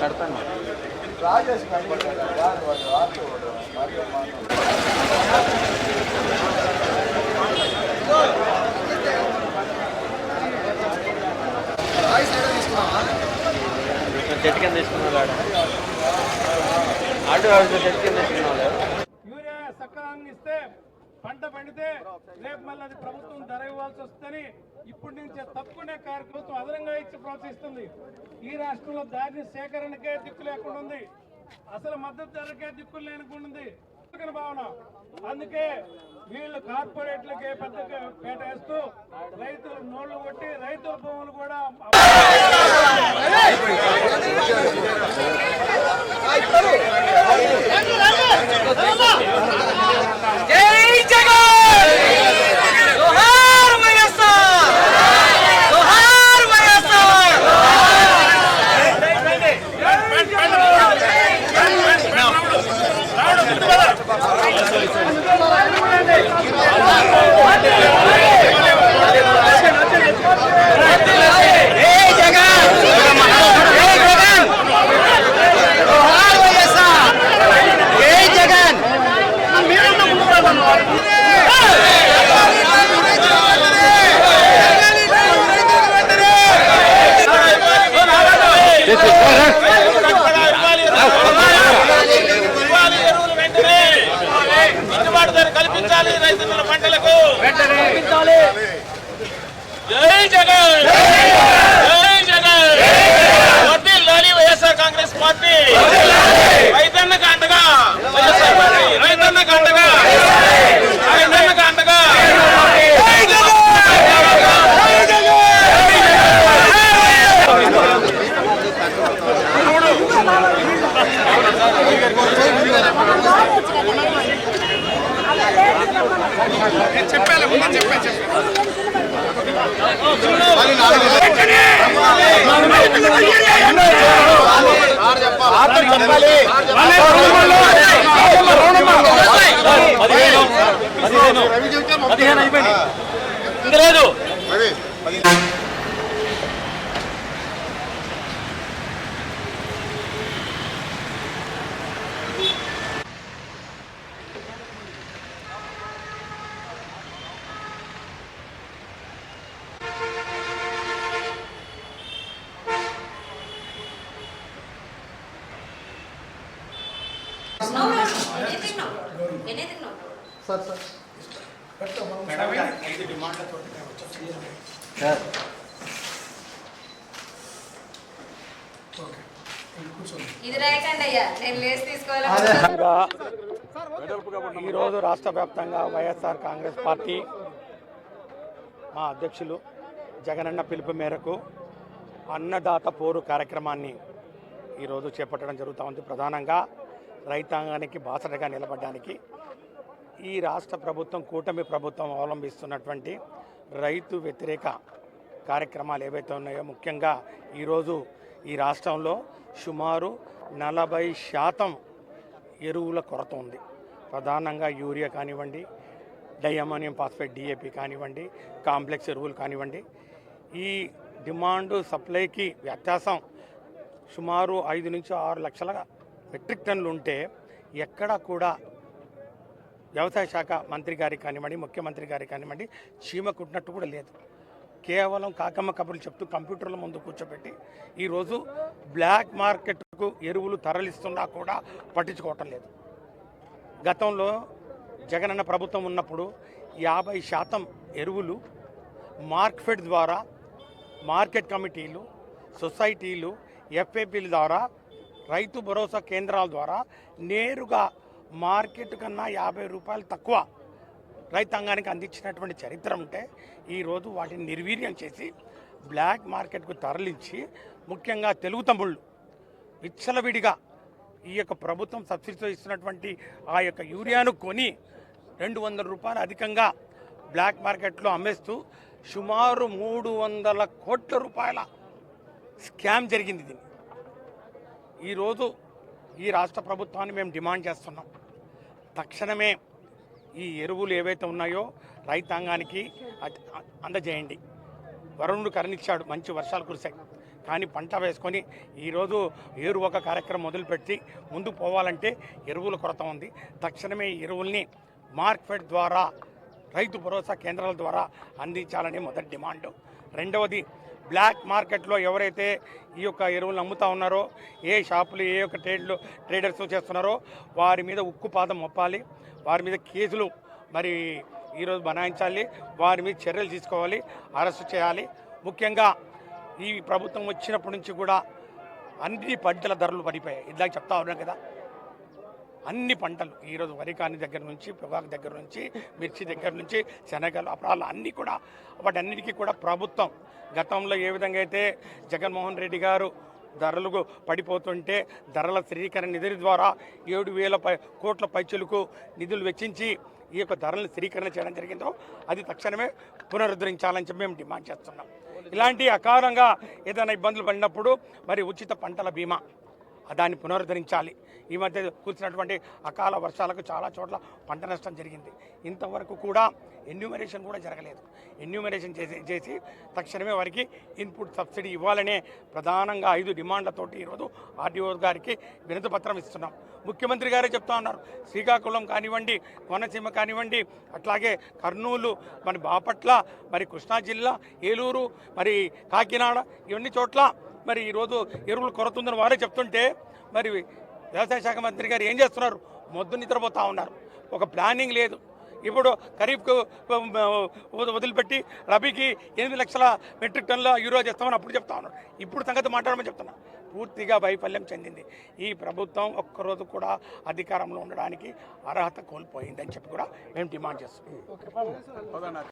కడతాను రాజేష్ చెట్టు కింద తీసుకున్నాడు ఆడ ఆటో ఆడు చెట్టు కింద తీసుకున్నాడు సకాలంగా ఇస్తే పంట పండితే రేపు మళ్ళీ అది ప్రభుత్వం ధర ఇవ్వాల్సి వస్తుందని ఇప్పటి నుంచే తప్పుకునే కార్యక్రమం అదనంగా ఇచ్చి ప్రోత్సహిస్తుంది. ఈ రాష్ట్రంలో ధాన్య సేకరణకే దిక్కు లేకుండా ఉంది. అసలు మద్దతు ధరకే దిక్కులు లేకుండా ఉంది. భావన. అందుకే వీళ్ళు కార్పొరేట్లకే పెద్ద కేటాయిస్తూ రైతులు నోళ్ళు కొట్టి రైతుల భూములు కూడా జై జగన్ జోహార్ వైఎస్ఆర్ జోహార్ వైఎస్ఆర్ జై జగన్ జై జగన్ జోహార్ వైఎస్ఆర్ జై జగన్ గిట్టుబాటు కల్పించాలి రైతుల పంటలకు. జై జగన్. జై Jagan. YSR Congress party. Valeu. నేను లేచి తీసుకోవాలి? ఈరోజు రాష్ట్ర వ్యాప్తంగా వైఎస్ఆర్ కాంగ్రెస్ పార్టీ మా అధ్యక్షులు జగనన్న పిలుపు మేరకు అన్నదాత పోరు కార్యక్రమాన్ని ఈరోజు చేపట్టడం జరుగుతూ ఉంది. ప్రధానంగా రైతాంగానికి బాసటగా నిలబడడానికి ఈ రాష్ట్ర ప్రభుత్వం కూటమి ప్రభుత్వం అవలంబిస్తున్నటువంటి రైతు వ్యతిరేక కార్యక్రమాలు ఏవైతే ఉన్నాయో ముఖ్యంగా ఈరోజు ఈ రాష్ట్రంలో సుమారు నలభై శాతం ఎరువుల కొరత ఉంది. ప్రధానంగా యూరియా కానివ్వండి డైఅమోనియం ఫాస్ఫేట్ డిఏపి కానివ్వండి కాంప్లెక్స్ ఎరువులు కానివ్వండి. ఈ డిమాండ్ సప్లైకి వ్యత్యాసం సుమారు ఐదు నుంచి ఆరు లక్షల మెట్రిక్ టన్నులు ఉంటే ఎక్కడా కూడా వ్యవసాయ శాఖ మంత్రి గారికి కానివ్వండి ముఖ్యమంత్రి గారికి కానివ్వండి చీమ కుట్టినట్టు కూడా లేదు. కేవలం కాకమ్మ కబుర్లు చెప్తూ కంప్యూటర్ల ముందు కూర్చోబెట్టి ఈరోజు బ్లాక్ మార్కెట్కు ఎరువులు తరలిస్తున్నా కూడా పట్టించుకోవటం లేదు. గతంలో జగనన్న ప్రభుత్వం ఉన్నప్పుడు యాభై శాతం ఎరువులు మార్క్ఫెడ్ ద్వారా మార్కెట్ కమిటీలు సొసైటీలు ఎఫ్ఏపీల ద్వారా రైతు భరోసా కేంద్రాల ద్వారా నేరుగా మార్కెట్ కన్నా యాభై రూపాయలు తక్కువ రైతాంగానికి అందించినటువంటి చరిత్ర ఉంటే ఈరోజు వాటిని నిర్వీర్యం చేసి బ్లాక్ మార్కెట్కు తరలించి ముఖ్యంగా తెలుగు తమ్ముళ్ళు విచ్చలవిడిగా ఈ యొక్క ప్రభుత్వం సబ్సిడీతో ఇస్తున్నటువంటి ఆ యొక్క యూరియాను కొని రెండు వందల రూపాయలు అధికంగా బ్లాక్ మార్కెట్లో అమ్మేస్తూ సుమారు మూడు వందల కోట్ల రూపాయల స్కామ్ జరిగింది దీన్ని. ఈరోజు ఈ రాష్ట్ర ప్రభుత్వాన్ని మేము డిమాండ్ చేస్తున్నాం. తక్షణమే ఈ ఎరువులు ఏవైతే ఉన్నాయో రైతాంగానికి అందజేయండి. వరుణుడు కరణిచ్చాడు మంచి వర్షాలు కురిశాయి. కానీ పంట వేసుకొని ఈరోజు ఏరు ఒక కార్యక్రమం మొదలుపెట్టి ముందుకు పోవాలంటే ఎరువుల కొరత ఉంది. తక్షణమే ఎరువుల్ని మార్కెట్ ద్వారా రైతు భరోసా కేంద్రాల ద్వారా అందించాలని మొదటి డిమాండ్. రెండవది బ్లాక్ మార్కెట్లో ఎవరైతే ఈ యొక్క ఎరువులను అమ్ముతా ఉన్నారో ఏ షాపులు ఏ యొక్క ట్రేడ్లు ట్రేడర్స్ చేస్తున్నారో వారి మీద ఉక్కుపాదం మొప్పాలి. వారి మీద కేసులు మరి ఈరోజు బనాయించాలి. వారి మీద చర్యలు తీసుకోవాలి. అరెస్ట్ చేయాలి. ముఖ్యంగా ఈ ప్రభుత్వం వచ్చినప్పటి నుంచి కూడా అన్ని పంటల ధరలు పడిపోయాయి. ఇలా చెప్తా ఉన్నాం కదా. అన్ని పంటలు ఈరోజు వరి కాని దగ్గర నుంచి పొగాకు దగ్గర నుంచి మిర్చి దగ్గర నుంచి శనగలు అపరాలు అన్నీ కూడా వాటన్నిటికీ కూడా ప్రభుత్వం గతంలో ఏ విధంగా అయితే జగన్మోహన్ రెడ్డి గారు ధరలకు పడిపోతుంటే ధరల స్థిరీకరణ నిధుల ద్వారా ఏడు వేల పై కోట్ల పైచులకు నిధులు వెచ్చించి ఈ యొక్క ధరలను స్థిరీకరణ చేయడం జరిగిందో అది తక్షణమే పునరుద్ధరించాలని చెప్పి మేము డిమాండ్ చేస్తున్నాం. ఇలాంటి అకారంగా ఏదైనా ఇబ్బందులు పడినప్పుడు మరి ఉచిత పంటల బీమా దాన్ని పునరుద్ధరించాలి. ఈ మధ్య కూర్చున్నటువంటి అకాల వర్షాలకు చాలా చోట్ల పంట నష్టం జరిగింది. ఇంతవరకు కూడా ఎన్యూమరేషన్ కూడా జరగలేదు. ఎన్యూమరేషన్ చేసి చేసి తక్షణమే వారికి ఇన్పుట్ సబ్సిడీ ఇవ్వాలనే ప్రధానంగా ఐదు డిమాండ్లతోటి ఈరోజు ఆర్డీఓ గారికి వినతి పత్రం ఇస్తున్నాం. ముఖ్యమంత్రి గారే చెప్తా ఉన్నారు శ్రీకాకుళం కానివ్వండి కోనసీమ కానివ్వండి అట్లాగే కర్నూలు మరి బాపట్ల మరి కృష్ణా జిల్లా ఏలూరు మరి కాకినాడ ఇవన్నీ చోట్ల మరి ఈరోజు ఎరువులు కొరత ఉందని వారే చెప్తుంటే మరి వ్యవసాయ శాఖ మంత్రి గారు ఏం చేస్తున్నారు? మొద్దు నిద్రపోతూ ఉన్నారు. ఒక ప్లానింగ్ లేదు. ఇప్పుడు ఖరీఫ్కు వదిలిపెట్టి రబీకి ఎనిమిది లక్షల మెట్రిక్ టన్ల యూరియా చేస్తామని అప్పుడు చెప్తా ఉన్నారు. ఇప్పుడు సంగతి మాట్లాడమని చెప్తున్నా. పూర్తిగా వైఫల్యం చెందింది. ఈ ప్రభుత్వం ఒక్కరోజు కూడా అధికారంలో ఉండడానికి అర్హత కోల్పోయిందని చెప్పి కూడా మేము డిమాండ్ చేస్తున్నాం.